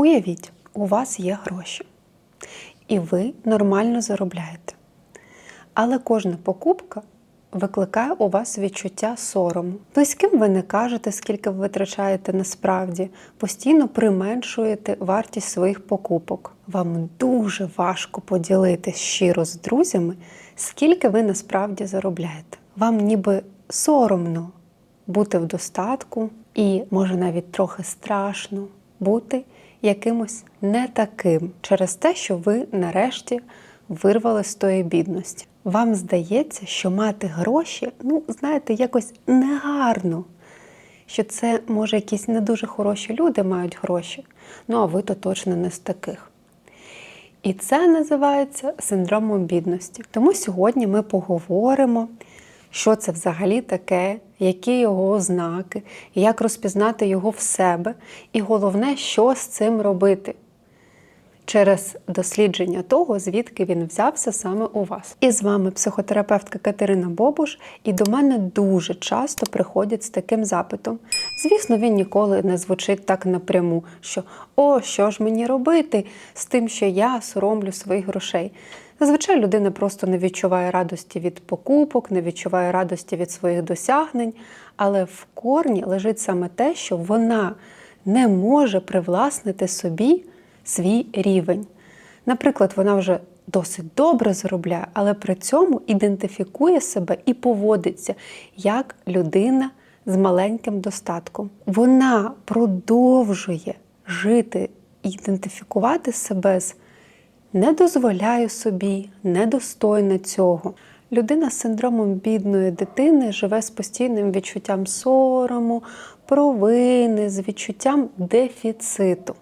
Уявіть, у вас є гроші, і ви нормально заробляєте. Але кожна покупка викликає у вас відчуття сорому. Близьким ви не кажете, скільки ви витрачаєте насправді, постійно применшуєте вартість своїх покупок. Вам дуже важко поділитись щиро з друзями, скільки ви насправді заробляєте. Вам ніби соромно бути в достатку, і може навіть трохи страшно бути якимось не таким через те, що ви нарешті вирвали з тої бідності. Вам здається, що мати гроші, ну, знаєте, якось негарно. Що це, може, якісь не дуже хороші люди мають гроші, ну а ви то точно не з таких. І це називається синдромом бідності. Тому сьогодні ми поговоримо, що це взагалі таке, які його ознаки, як розпізнати його в себе, і головне, що з цим робити через дослідження того, звідки він взявся саме у вас. І з вами психотерапевтка Катерина Бобуш, і до мене дуже часто приходять з таким запитом. Звісно, він ніколи не звучить так напряму, що о, що ж мені робити з тим, що я соромлю своїх грошей. Зазвичай людина просто не відчуває радості від покупок, не відчуває радості від своїх досягнень, але в корні лежить саме те, що вона не може привласнити собі свій рівень. Наприклад, вона вже досить добре заробляє, але при цьому ідентифікує себе і поводиться як людина з маленьким достатком. Вона продовжує жити, ідентифікувати себе з не дозволяю собі, недостойна цього. Людина з синдромом бідної дитини живе з постійним відчуттям сорому, провини, з відчуттям дефіциту.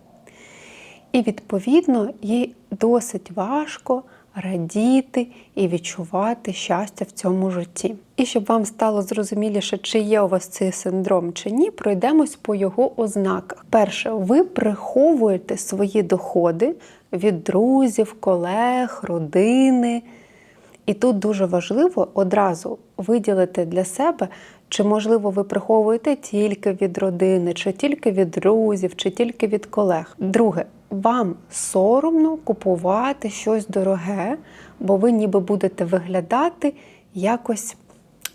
І, відповідно, їй досить важко радіти і відчувати щастя в цьому житті. І щоб вам стало зрозуміліше, чи є у вас цей синдром чи ні, пройдемось по його ознаках. Перше, ви приховуєте свої доходи від друзів, колег, родини. І тут дуже важливо одразу виділити для себе, чи, можливо, ви приховуєте тільки від родини, чи тільки від друзів, чи тільки від колег. Друге, вам соромно купувати щось дороге, бо ви ніби будете виглядати якось,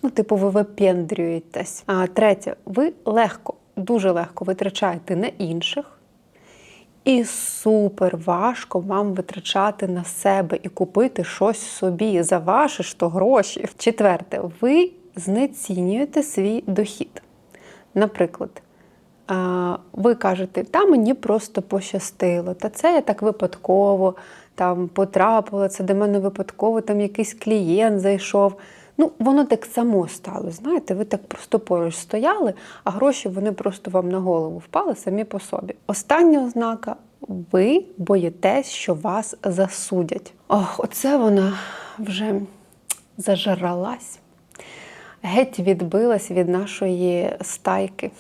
ну, типу, ви випендрюєтесь. А третє, ви легко, дуже легко витрачаєте на інших. І супер важко вам витрачати на себе і купити щось собі за ваші ж то гроші. Четверте, ви знецінюєте свій дохід. Наприклад, ви кажете, та мені просто пощастило, та це я так випадково там потрапила, це до мене випадково там якийсь клієнт зайшов. Ну, воно так само стало. Знаєте, ви так просто поруч стояли, а гроші вони просто вам на голову впали самі по собі. Остання ознака ви боїтесь, що вас засудять. Ох, оце вона вже зажралась. Геть відбилась від нашої стайки.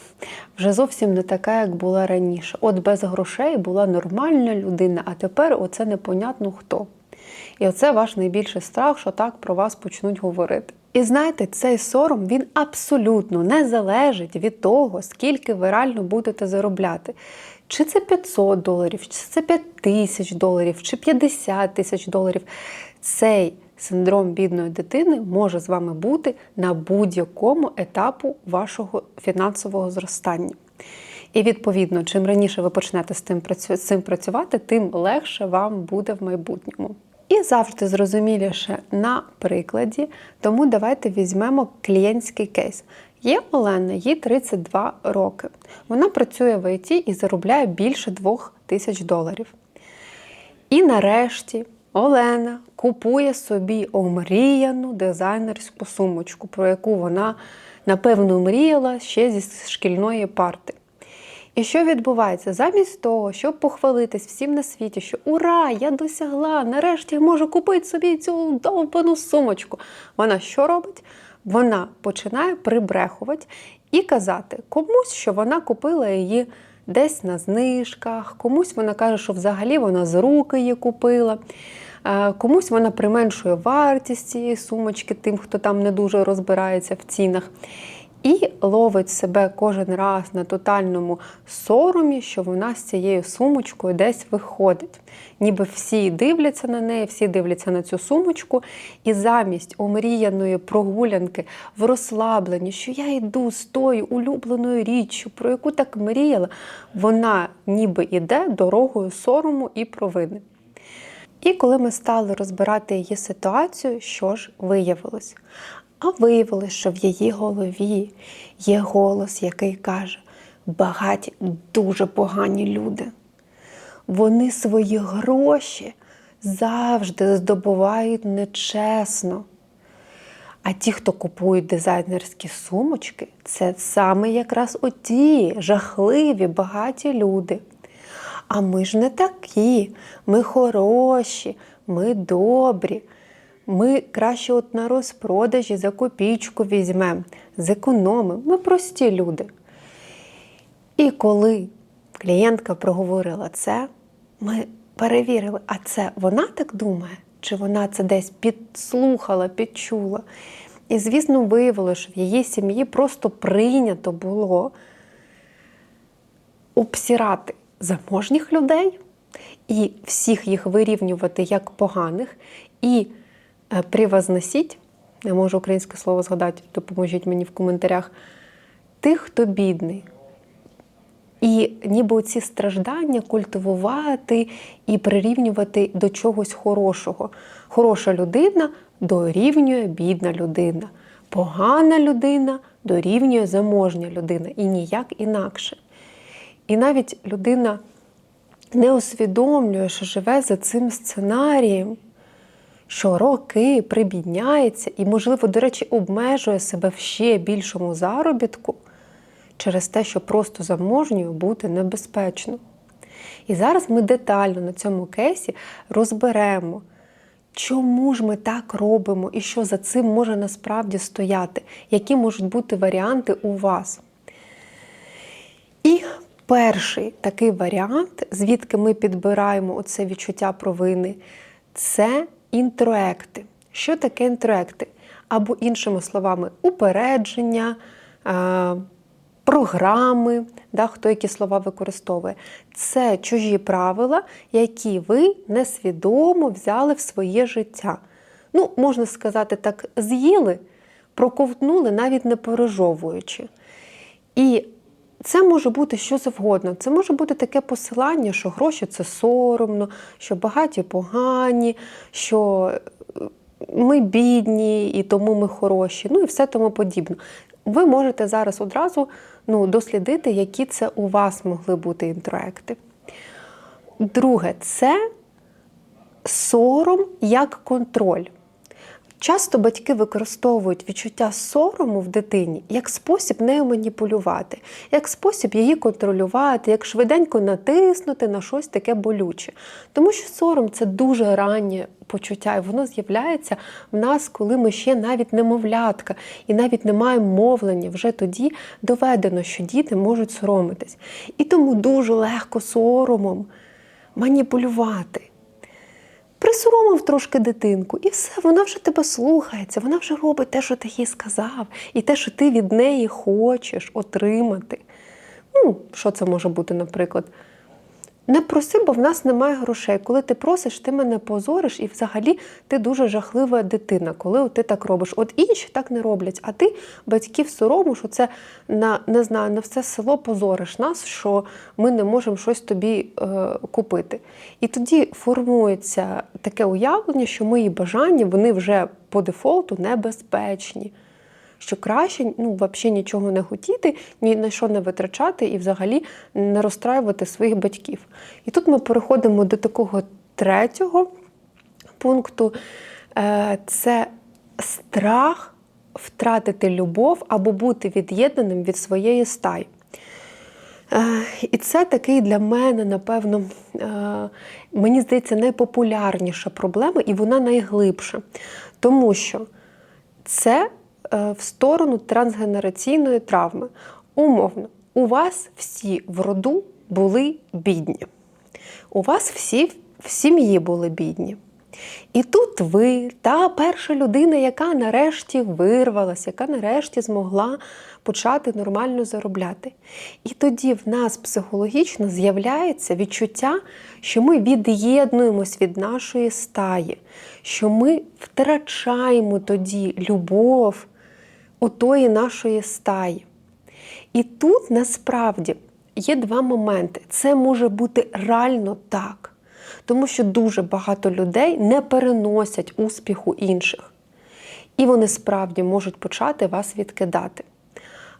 Вже зовсім не така, як була раніше. От без грошей була нормальна людина, а тепер оце непонятно хто. І оце ваш найбільший страх, що так про вас почнуть говорити. І знаєте, цей сором він абсолютно не залежить від того, скільки ви реально будете заробляти. Чи це 500 доларів, чи це 5 тисяч доларів, чи 50 тисяч доларів. Цей синдром бідної дитини може з вами бути на будь-якому етапу вашого фінансового зростання. І відповідно, чим раніше ви почнете з цим працювати, тим легше вам буде в майбутньому. І завжди зрозуміліше на прикладі, тому давайте візьмемо клієнтський кейс. Є Олена, їй 32 роки. Вона працює в ІТ і заробляє більше 2 тисяч доларів. І нарешті Олена купує собі омріяну дизайнерську сумочку, про яку вона, напевно, мріяла ще зі шкільної парти. І що відбувається? Замість того, щоб похвалитись всім на світі, що ура, я досягла, нарешті я можу купити собі цю довбану сумочку. Вона що робить? Вона починає прибрехувати і казати комусь, що вона купила її десь на знижках, комусь вона каже, що взагалі вона з руки її купила. Комусь вона применшує вартість цієї сумочки, тим, хто там не дуже розбирається в цінах. І ловить себе кожен раз на тотальному соромі, що вона з цією сумочкою десь виходить. Ніби всі дивляться на неї, всі дивляться на цю сумочку, і замість омріяної прогулянки в розслабленні, що я йду з тою улюбленою річчю, про яку так мріяла, вона ніби йде дорогою сорому і провини. І коли ми стали розбирати її ситуацію, що ж виявилось? А виявилось, що в її голові є голос, який каже: багаті дуже погані люди. Вони свої гроші завжди здобувають нечесно. А ті, хто купують дизайнерські сумочки, це саме якраз оті жахливі, багаті люди. А ми ж не такі, ми хороші, ми добрі. Ми краще от на розпродажі за копійку візьмемо, зекономимо. Ми прості люди. І коли клієнтка проговорила це, ми перевірили, а це вона так думає, чи вона це десь підслухала, підчула. І, звісно, виявилося, що в її сім'ї просто прийнято було обсірати заможніх людей і всіх їх вирівнювати як поганих, і е, привозносіть, не можу українське слово згадати, допоможіть мені в коментарях, тих, хто бідний. І ніби ці страждання культивувати і прирівнювати до чогось хорошого. Хороша людина дорівнює бідна людина, погана людина дорівнює заможня людина і ніяк інакше. І навіть людина не усвідомлює, що живе за цим сценарієм, що роки прибідняється і, можливо, до речі, обмежує себе в ще більшому заробітку через те, що просто заможньою бути небезпечно. І зараз ми детально на цьому кейсі розберемо, чому ж ми так робимо і що за цим може насправді стояти, які можуть бути варіанти у вас. І перший такий варіант, звідки ми підбираємо оце відчуття провини, це інтроекти. Що таке інтроекти? Або, іншими словами, упередження, програми, да, хто які слова використовує. Це чужі правила, які ви несвідомо взяли в своє життя. Ну, можна сказати так, з'їли, проковтнули, навіть не пережовуючи. І це може бути що завгодно. Це може бути таке посилання, що гроші це соромно, що багаті погані, що ми бідні і тому ми хороші, ну і все тому подібне. Ви можете зараз одразу ну, дослідити, які це у вас могли бути інтроекти. Друге, це сором як контроль. Часто батьки використовують відчуття сорому в дитині як спосіб нею маніпулювати, як спосіб її контролювати, як швиденько натиснути на щось таке болюче. Тому що сором це дуже раннє почуття, і воно з'являється в нас, коли ми ще навіть немовлятка і навіть не маємо мовлення. Вже тоді доведено, що діти можуть соромитись. І тому дуже легко соромом маніпулювати присоромив трошки дитинку, і все, вона вже тебе слухається, вона вже робить те, що ти їй сказав, і те, що ти від неї хочеш отримати. Ну, що це може бути, наприклад? Не проси, бо в нас немає грошей. Коли ти просиш, ти мене позориш, і взагалі ти дуже жахлива дитина, коли ти так робиш. От інші так не роблять, а ти батьків соромиш, що це на не знаю, на все село позориш нас, що ми не можемо щось тобі е, купити. І тоді формується таке уявлення, що мої бажання вони вже по дефолту небезпечні що краще ну, взагалі нічого не хотіти, ні на що не витрачати і взагалі не розстраювати своїх батьків. І тут ми переходимо до такого третього пункту е, це страх втратити любов або бути від'єднаним від своєї стаї. Е, і це такий для мене, напевно, е, мені здається, найпопулярніша проблема, і вона найглибша. Тому що це в сторону трансгенераційної травми. Умовно, у вас всі в роду були бідні. У вас всі в сім'ї були бідні. І тут ви, та перша людина, яка нарешті вирвалася, яка нарешті змогла почати нормально заробляти. І тоді в нас психологічно з'являється відчуття, що ми від'єднуємось від нашої стаї, що ми втрачаємо тоді любов у тої нашої стаї. І тут насправді є два моменти. Це може бути реально так. Тому що дуже багато людей не переносять успіху інших. І вони справді можуть почати вас відкидати.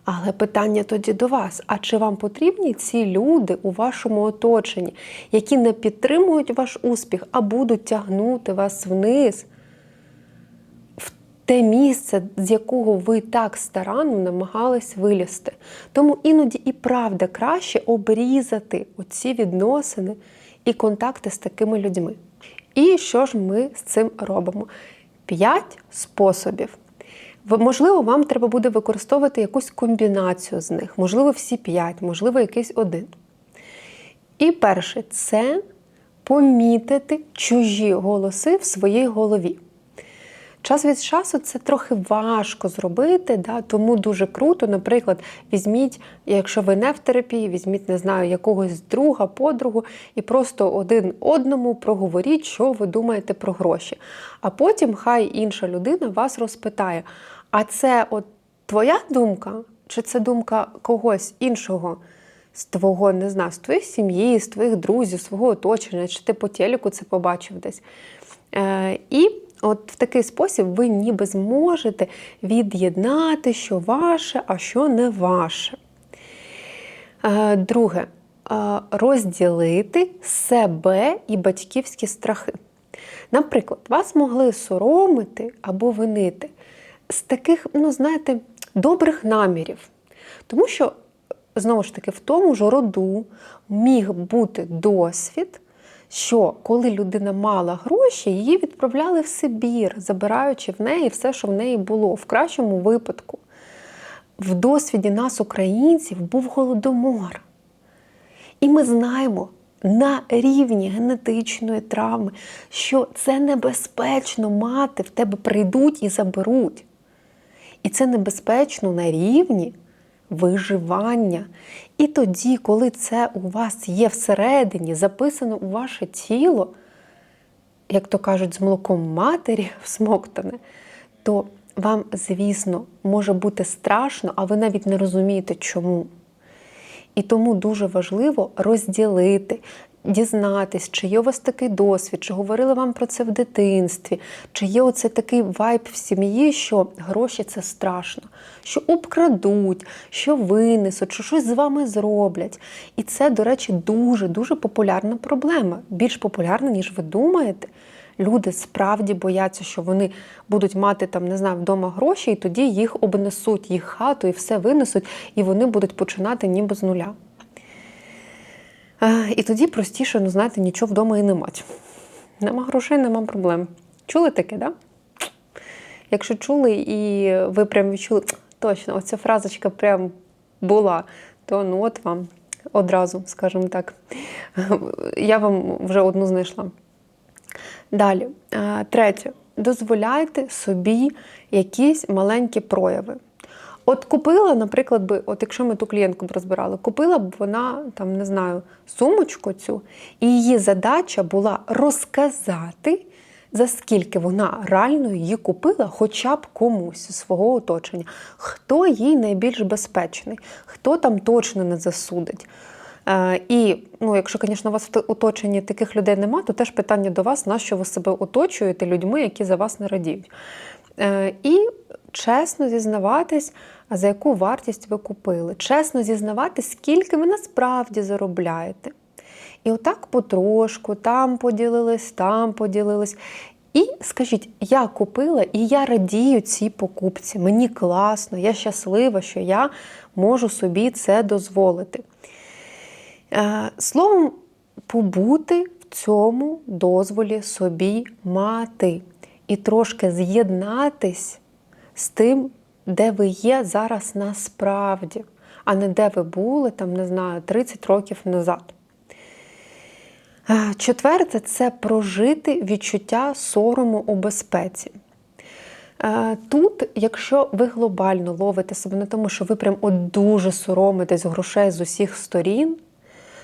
Але питання тоді до вас: а чи вам потрібні ці люди у вашому оточенні, які не підтримують ваш успіх, а будуть тягнути вас вниз те місце, з якого ви так старанно намагались вилізти? Тому іноді і правда краще обрізати оці відносини і контакти з такими людьми. І що ж ми з цим робимо? П'ять способів. Можливо, вам треба буде використовувати якусь комбінацію з них, можливо, всі п'ять, можливо, якийсь один. І перше це помітити чужі голоси в своїй голові. Час від часу це трохи важко зробити, да, тому дуже круто. Наприклад, візьміть, якщо ви не в терапії, візьміть, не знаю, якогось друга, подругу, і просто один одному проговоріть, що ви думаєте про гроші. А потім хай інша людина вас розпитає: а це от твоя думка, чи це думка когось іншого? З твого, не знаю, з твоєї сім'ї, з твоїх друзів, свого оточення, чи ти по телеку це побачив десь. Е, І От в такий спосіб ви ніби зможете від'єднати, що ваше, а що не ваше. Е, друге, е, розділити себе і батьківські страхи. Наприклад, вас могли соромити або винити з таких, ну, знаєте, добрих намірів. Тому що, знову ж таки, в тому ж роду міг бути досвід що коли людина мала гроші, її відправляли в Сибір, забираючи в неї все, що в неї було. В кращому випадку. В досвіді нас, українців, був голодомор. І ми знаємо на рівні генетичної травми, що це небезпечно мати, в тебе прийдуть і заберуть. І це небезпечно на рівні виживання. І тоді, коли це у вас є всередині, записано у ваше тіло, як то кажуть, з молоком матері всмоктане, то вам, звісно, може бути страшно, а ви навіть не розумієте, чому. І тому дуже важливо розділити, дізнатись, чи є у вас такий досвід, чи говорили вам про це в дитинстві, чи є оце такий вайб в сім'ї, що гроші це страшно, що обкрадуть, що винесуть, що щось з вами зроблять. І це, до речі, дуже-дуже популярна проблема. Більш популярна, ніж ви думаєте. Люди справді бояться, що вони будуть мати там, не знаю, вдома гроші, і тоді їх обнесуть, їх хату і все винесуть, і вони будуть починати ніби з нуля. І тоді простіше, ну знаєте, нічого вдома і не мати. Нема грошей, нема проблем. Чули таке, да? Якщо чули і ви прям відчули, точно, оця фразочка прям була, то ну от вам одразу, скажімо так. Я вам вже одну знайшла. Далі, третє, дозволяйте собі якісь маленькі прояви. От купила, наприклад, би, от якщо ми ту клієнтку б розбирали, купила б вона там, не знаю, сумочку цю, і її задача була розказати, за скільки вона реально її купила, хоча б комусь з свого оточення, хто їй найбільш безпечний, хто там точно не засудить. Е, І ну, якщо, звісно, у вас в оточенні таких людей немає, то теж питання до вас, на що ви себе оточуєте людьми, які за вас не радіють. Е, І чесно зізнаватись, за яку вартість ви купили. Чесно зізнаватись, скільки ви насправді заробляєте. І отак потрошку, там поділились, там поділились. І скажіть, я купила і я радію цій покупці. Мені класно, я щаслива, що я можу собі це дозволити. Е, словом, побути в цьому дозволі собі мати. І трошки з'єднатись з тим, де ви є зараз насправді, а не де ви були, там, не знаю, 30 років назад. Четверте це прожити відчуття сорому у безпеці. Тут, якщо ви глобально ловите себе на тому, що ви прям от дуже соромитесь грошей з усіх сторін,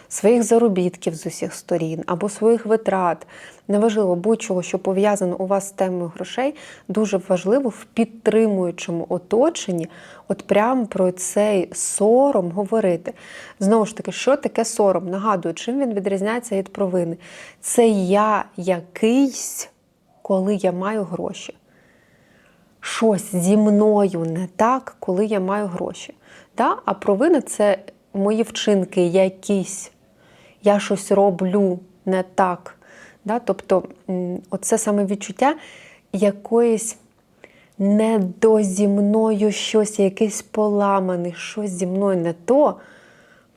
своїх заробітків з усіх сторін або своїх витрат, неважливо будь-чого, що пов'язано у вас з темою грошей, дуже важливо в підтримуючому оточенні, от прямо про цей сором говорити. Знову ж таки, що таке сором? Нагадую, чим він відрізняється від провини? Це я якийсь, коли я маю гроші щось зі мною не так, коли я маю гроші. Да? А провина це мої вчинки якісь. Я щось роблю не так. Да? Тобто, оце саме відчуття якоїсь не до зі мною щось, якийсь поламаний, щось зі мною не то,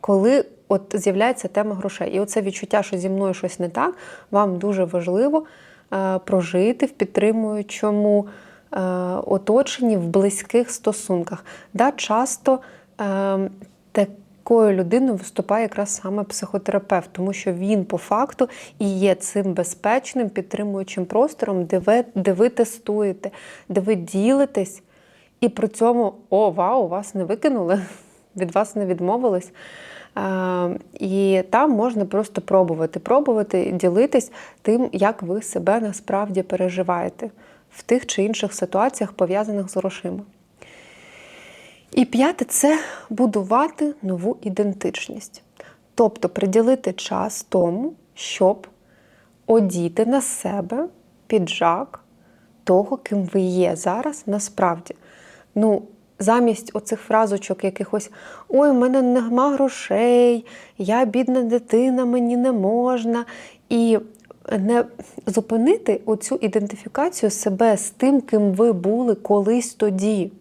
коли от з'являється тема грошей. І оце відчуття, що зі мною щось не так, вам дуже важливо е, прожити в підтримуючому е, оточенні, в близьких стосунках. Да, часто е, такою людиною виступає якраз саме психотерапевт, тому що він по факту і є цим безпечним підтримуючим простором, де ви, де ви тестуєте, де ви ділитесь, і при цьому о, вау, вас не викинули, від вас не відмовились. І там можна просто пробувати, пробувати ділитись тим, як ви себе насправді переживаєте в тих чи інших ситуаціях, пов'язаних з грошима. І п'яте це будувати нову ідентичність. Тобто приділити час тому, щоб одіти на себе піджак того, ким ви є зараз насправді. Ну, замість оцих фразочок якихось Ой, у мене нема грошей, я бідна дитина, мені не можна. І не зупинити оцю ідентифікацію себе з тим, ким ви були колись тоді.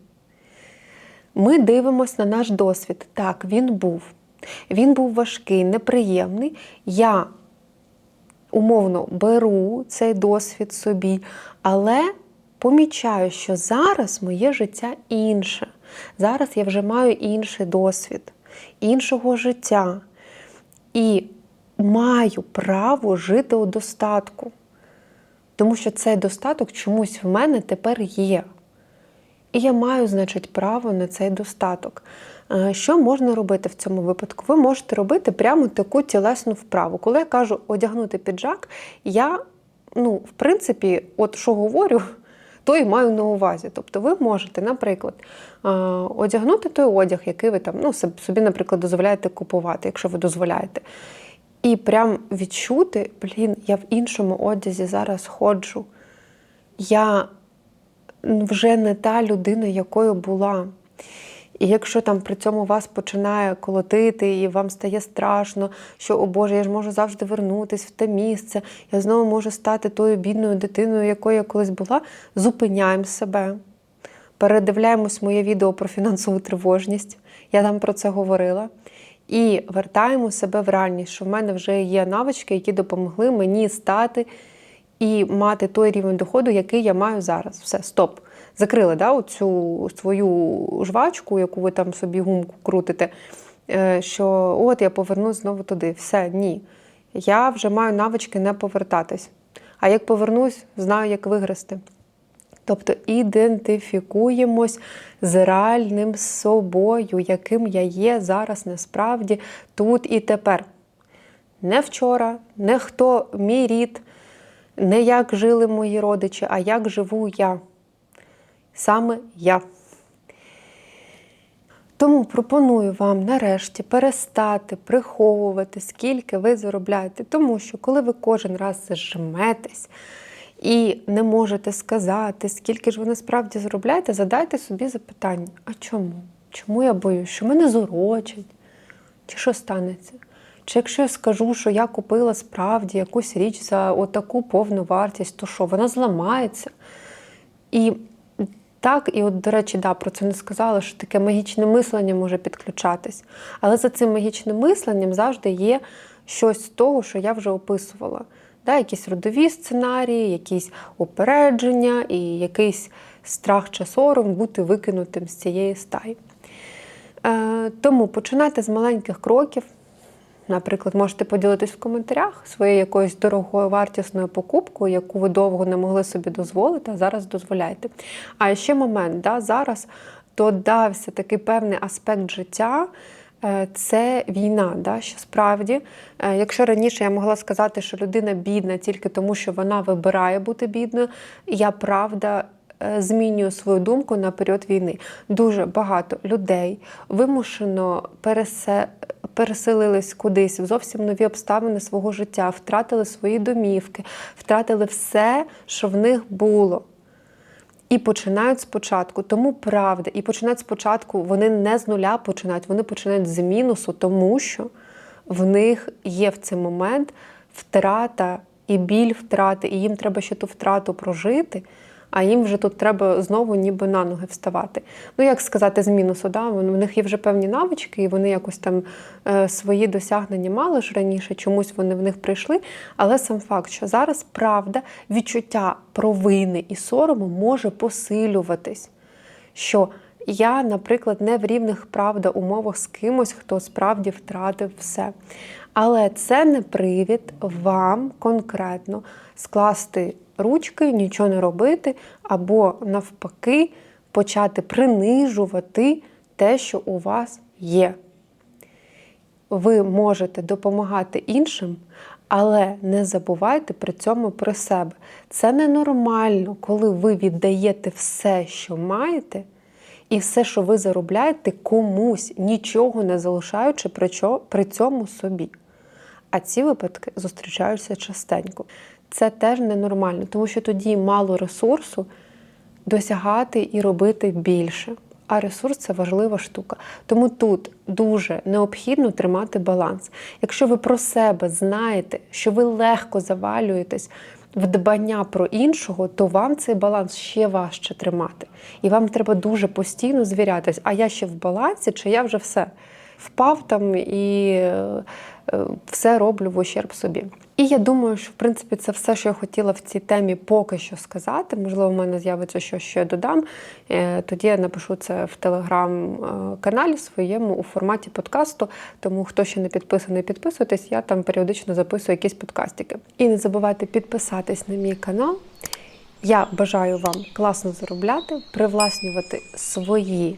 Ми дивимося на наш досвід. Так, він був. Він був важкий, неприємний. Я умовно беру цей досвід собі, але помічаю, що зараз моє життя інше. Зараз я вже маю інший досвід, іншого життя. І маю право жити у достатку. Тому що цей достаток чомусь в мене тепер є. І я маю, значить, право на цей достаток. Е, Що можна робити в цьому випадку? Ви можете робити прямо таку тілесну вправу. Коли я кажу одягнути піджак, я, ну, в принципі, от що говорю, то і маю на увазі. Тобто ви можете, наприклад, е, одягнути той одяг, який ви там ну, собі, наприклад, дозволяєте купувати, якщо ви дозволяєте. І прям відчути, блін, я в іншому одязі зараз ходжу. Я вже не та людина, якою була. І якщо там при цьому вас починає колотити, і вам стає страшно, що, о Боже, я ж можу завжди вернутися в те місце, я знову можу стати тою бідною дитиною, якою я колись була, зупиняємо себе. Передивляємось моє відео про фінансову тривожність. Я там про це говорила. І вертаємо себе в реальність, що в мене вже є навички, які допомогли мені стати і мати той рівень доходу, який я маю зараз. Все, стоп. Закрили да, оцю свою жвачку, яку ви там собі гумку крутите, е, що от я повернусь знову туди. Все, ні. Я вже маю навички не повертатись. А як повернусь, знаю, як виграсти. Тобто ідентифікуємось з реальним собою, яким я є зараз насправді тут і тепер. Не вчора, не хто мій рід, не як жили мої родичі, а як живу я. Саме я. Тому пропоную вам нарешті перестати приховувати, скільки ви заробляєте. Тому що, коли ви кожен раз зажметесь і не можете сказати, скільки ж ви насправді заробляєте, задайте собі запитання: а чому? Чому я боюсь, що мене зорочать? Чи що станеться? Чи якщо я скажу, що я купила справді якусь річ за отаку повну вартість, то що, вона зламається? І так, і от, до речі, да, про це не сказала, що таке магічне мислення може підключатись. Але за цим магічним мисленням завжди є щось з того, що я вже описувала. Да, Якісь родові сценарії, якісь упередження і якийсь страх чи сором бути викинутим з цієї стаї. Е, Тому починайте з маленьких кроків. Наприклад, можете поділитись в коментарях своєю якоюсь дорогою вартісною покупкою, яку ви довго не могли собі дозволити, а зараз дозволяєте. А ще момент, да, зараз додався такий певний аспект життя. е, Це війна, да, що справді, е, якщо раніше я могла сказати, що людина бідна тільки тому, що вона вибирає бути бідною, я правда е, змінюю свою думку на період війни. Дуже багато людей вимушено пересе... переселились кудись в зовсім нові обставини свого життя, втратили свої домівки, втратили все, що в них було. І починають спочатку. Тому правда, і починають спочатку, вони не з нуля починають, вони починають з мінусу, тому що в них є в цей момент втрата і біль втрати, і їм треба ще ту втрату прожити, а їм вже тут треба знову ніби на ноги вставати. Ну, як сказати, з мінусу, да? в них є вже певні навички, і вони якось там е, свої досягнення мали ж раніше, чомусь вони в них прийшли. Але сам факт, що зараз правда, відчуття провини і сорому може посилюватись. Що я, наприклад, не в рівних правда умовах з кимось, хто справді втратив все. Але це не привід вам конкретно скласти ручки, нічого не робити, або навпаки почати принижувати те, що у вас є. Ви можете допомагати іншим, але не забувайте при цьому про себе. Це ненормально, коли ви віддаєте все, що маєте, і все, що ви заробляєте, комусь, нічого не залишаючи при цьому собі. А ці випадки зустрічаються частенько. Це теж ненормально, тому що тоді мало ресурсу досягати і робити більше. А ресурс це важлива штука. Тому тут дуже необхідно тримати баланс. Якщо ви про себе знаєте, що ви легко завалюєтесь в дбання про іншого, то вам цей баланс ще важче тримати. І вам треба дуже постійно звірятись, а я ще в балансі, чи я вже все впав там і все роблю в ущерб собі. І я думаю, що в принципі це все, що я хотіла в цій темі поки що сказати. Можливо, в мене з'явиться щось, що я додам. Е, Тоді я напишу це в телеграм-каналі своєму у форматі подкасту. Тому хто ще не підписаний, підписуйтесь. Я там періодично записую якісь подкастики. І не забувайте підписатись на мій канал. Я бажаю вам класно заробляти, привласнювати свої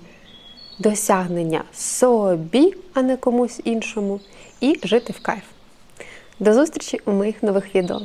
досягнення собі, а не комусь іншому, і жити в кайф. До зустрічі у моїх нових відео.